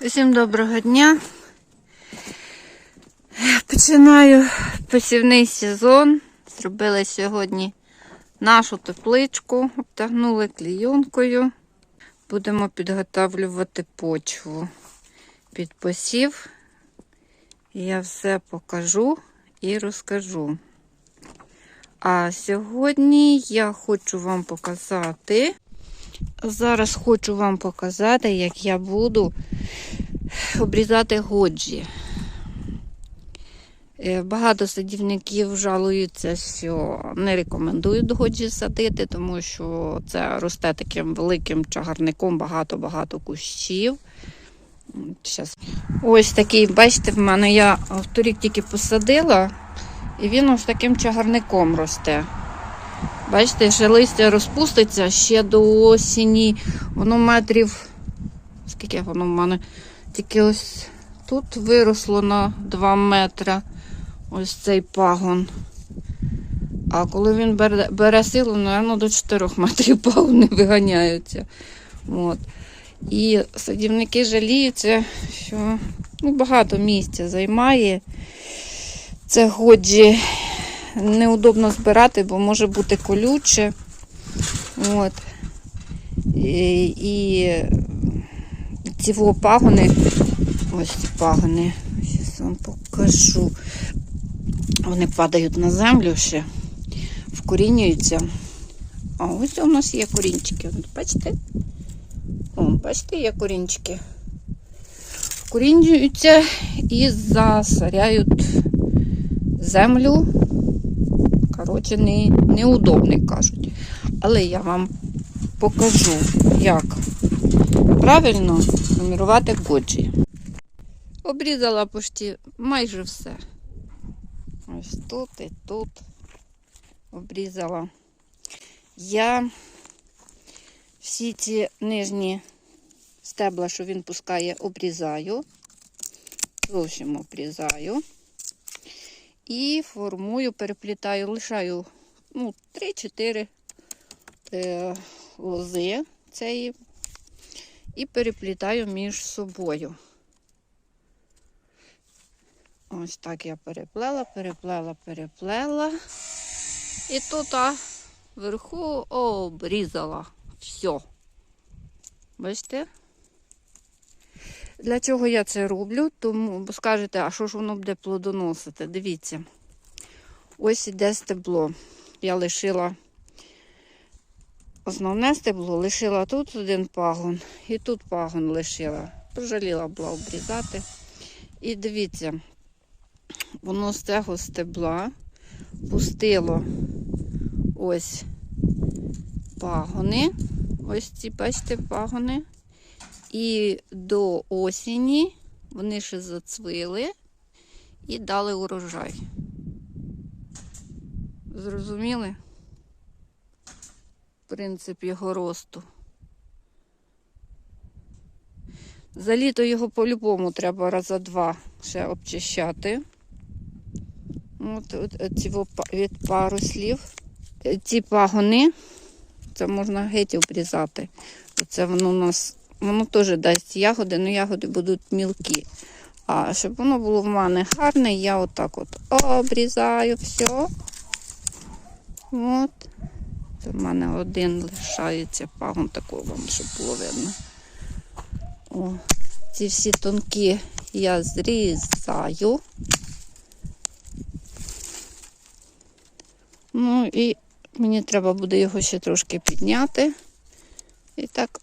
Усім доброго дня. Починаю посівний сезон. Зробили сьогодні нашу тепличку, обтягнули клійонкою. Будемо підготовлювати почву під посів. Я все покажу і розкажу. А сьогодні я хочу вам показати. Зараз хочу вам показати, як я буду обрізати годжі. Е, Багато садівників жалуються, що не рекомендують годжі садити, тому що це росте таким великим чагарником, багато-багато кущів. Щас. Ось такий, бачите, в мене я в торік тільки посадила, і він ось таким чагарником росте. Бачите, ще листя розпуститься ще до осені. Воно метрів. Скільки воно в мене? Тільки ось тут виросло на 2 метри ось цей пагон. А коли він бере, бере силу, напевно, до 4 метрів пагони виганяються. От. І садівники жаліються, що ну, багато місця займає. Це годжі неудобно збирати, бо може бути колюче. От. І, і ці пагони, ось ці пагони, зараз вам покажу. Вони падають на землю ще, вкорінюються. А ось у нас є корінчики. Бачите? О, бачите, є корінчики. Вкорінюються і засоряють землю. Коротше, не, неудобний, кажуть. Але я вам покажу, як правильно формувати годжі. Обрізала почти майже все. Ось тут і тут обрізала. Я всі ці нижні стебла, що він пускає, обрізаю. Зовсім обрізаю. І формую, переплітаю, лишаю ну, 3-4 е, лози цієї і переплітаю між собою. Ось так я переплела, переплела, переплела. І тут а, вверху обрізала. Все. Бачите? Для чого я це роблю? Тому, скажете, а що ж воно буде плодоносити? Дивіться. Ось іде стебло. Я лишила основне стебло, лишила тут один пагон і тут пагон лишила. Пожаліла була обрізати. І дивіться, воно з цього стебла пустило ось пагони. Ось ці, бачите, пагони. І до осені вони ще зацвили і дали урожай. Зрозуміли? Принцип його росту. За літо його по-любому треба раза два ще обчищати. От, от ці від паруслів. Ці пагони, це можна геть обрізати. Це воно у нас Воно теж дасть ягоди, але ягоди будуть мілкі. А щоб воно було в мене гарне, я отак от обрізаю все. От. Це в мене один лишається пагон такого вам, щоб було видно. О, Ці всі тонкі я зрізаю. Ну і мені треба буде його ще трошки підняти. І так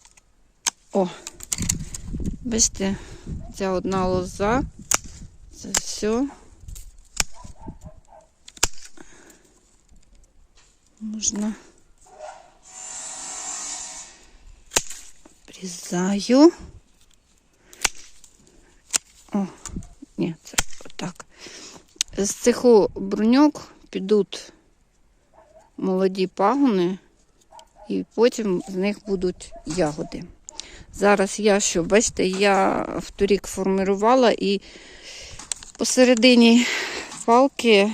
о, бачите, ця одна лоза, це все. Можна обрізаю. О, ні, це отак. З цих бруньок підуть молоді пагони, і потім з них будуть ягоди. Зараз я що, бачите, я вторік формувала і посередині палки,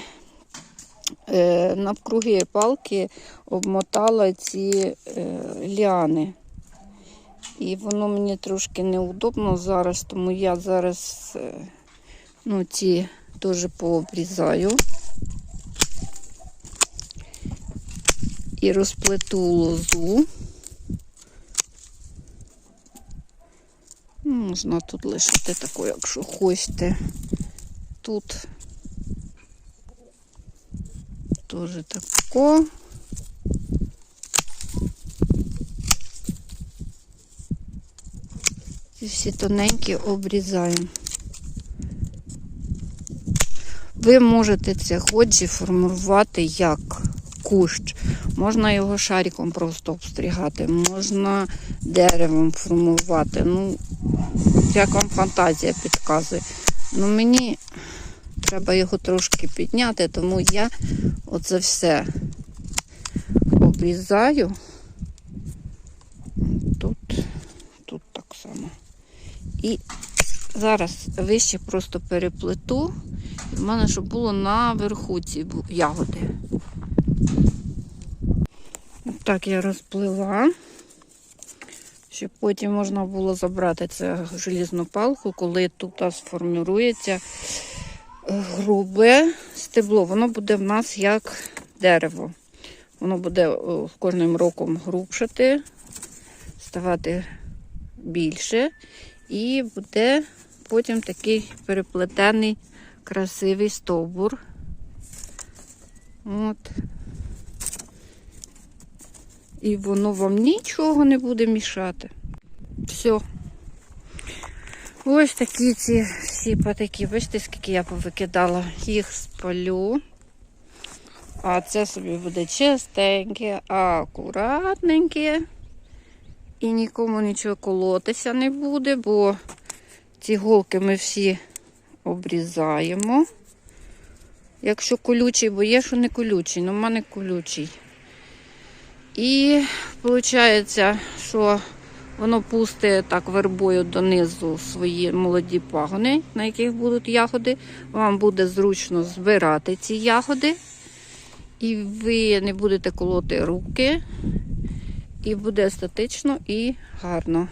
е, навкруги палки обмотала ці е, ліани. І воно мені трошки неудобно зараз, тому я зараз е, ну, ці теж пообрізаю. І розплету лозу. Можна тут лишити таку, якщо хочете. Тут теж тако. Ці всі тоненькі обрізаємо. Ви можете це ходжі формувати як кущ. Можна його шариком просто обстрігати, можна деревом формувати. Ну, як вам фантазія підказує. Ну, мені треба його трошки підняти, тому я оце все обрізаю. Тут, тут так само. І зараз вище просто переплету. І в мене щоб було наверху ці ягоди. Так я розплила, щоб потім можна було забрати це желізну палку, коли тут сформірується е, грубе стебло. Воно буде в нас як дерево. Воно буде з кожним роком грубшати, ставати більше. І буде потім такий переплетений красивий стовбур. От. І воно вам нічого не буде мішати. Все. Ось такі ці всі патики. Бачите, скільки я повикидала. Їх спалю. А це собі буде чистеньке, акуратненьке. І нікому нічого колотися не буде, бо ці голки ми всі обрізаємо. Якщо колючий, бо є, що не колючий, але в мене колючий. І виходить, що воно пусте так вербою донизу свої молоді пагони, на яких будуть ягоди. Вам буде зручно збирати ці ягоди. І ви не будете колоти руки. І буде естетично і гарно.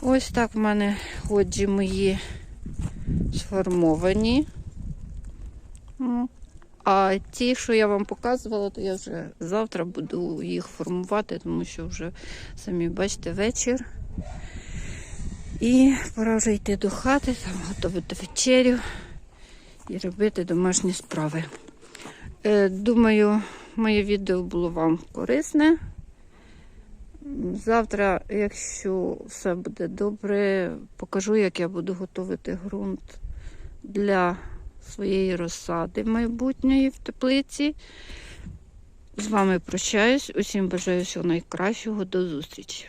Ось так в мене ходжі мої сформовані. А ті, що я вам показувала, то я вже завтра буду їх формувати, тому що вже самі бачите вечір. І пора вже йти до хати, там готувати вечерю і робити домашні справи. Е, Думаю, моє відео було вам корисне. Завтра, якщо все буде добре, покажу, як я буду готувати ґрунт для своєї розсади майбутньої в теплиці. З вами прощаюсь. Усім бажаю всього найкращого. До зустрічі!